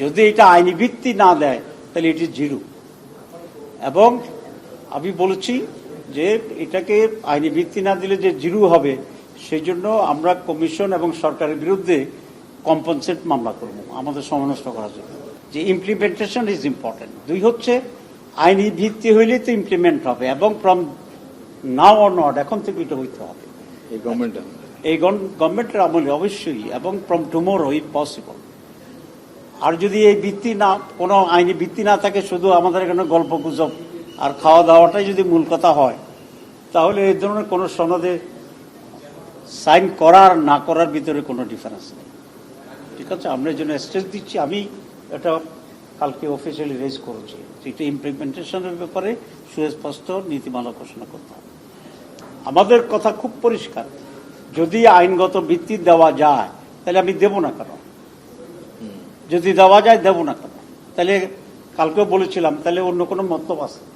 যদি এটা আইনি ভিত্তি না দেয় তাহলে এটি জিরো এবং আমি বলেছি যে এটাকে আইনি ভিত্তি না দিলে যে জিরো হবে সেই জন্য আমরা কমিশন এবং সরকারের বিরুদ্ধে কম্পনসেট মামলা করব আমাদের সময় নষ্ট করার জন্য। যে ইমপ্লিমেন্টেশন ইজ ইম্পর্টেন্ট দুই হচ্ছে আইনি ভিত্তি হইলে তো ইমপ্লিমেন্ট হবে এবং ফ্রম নাও অর নট এখন থেকে এটা হইতে হবে। এই গভর্নমেন্ট এই গভর্নমেন্টের আমলে অবশ্যই এবং ফ্রম টুমোরো ইফ পসিবল আর যদি এই ভিত্তি না, কোনো আইনি ভিত্তি না থাকে, শুধু আমাদের এখানে গল্প গুজব আর খাওয়া দাওয়াটাই যদি মূল কথা হয়, তাহলে এই ধরনের কোনো সনদে সাইন করার, না করার ভিতরে কোনো ডিফারেন্স নেই। ঠিক আছে? আমরা জন্য স্টেজ দিচ্ছি। আমি এটা কালকে অফিসিয়ালি রেজ করেছি। এটা ইমপ্লিমেন্টেশনের ব্যাপারে সুস্পষ্ট নীতিমালা ঘোষণা করতে হবে। আমাদের কথা খুব পরিষ্কার। যদি আইনগত ভিত্তি দেওয়া যায়, তাহলে আমি দেব না কেন? যদি দেওয়া যায় দেব না কেন? তাহলে কালকেও বলেছিলাম তাহলে অন্য কোনো মন্তব্য আছে?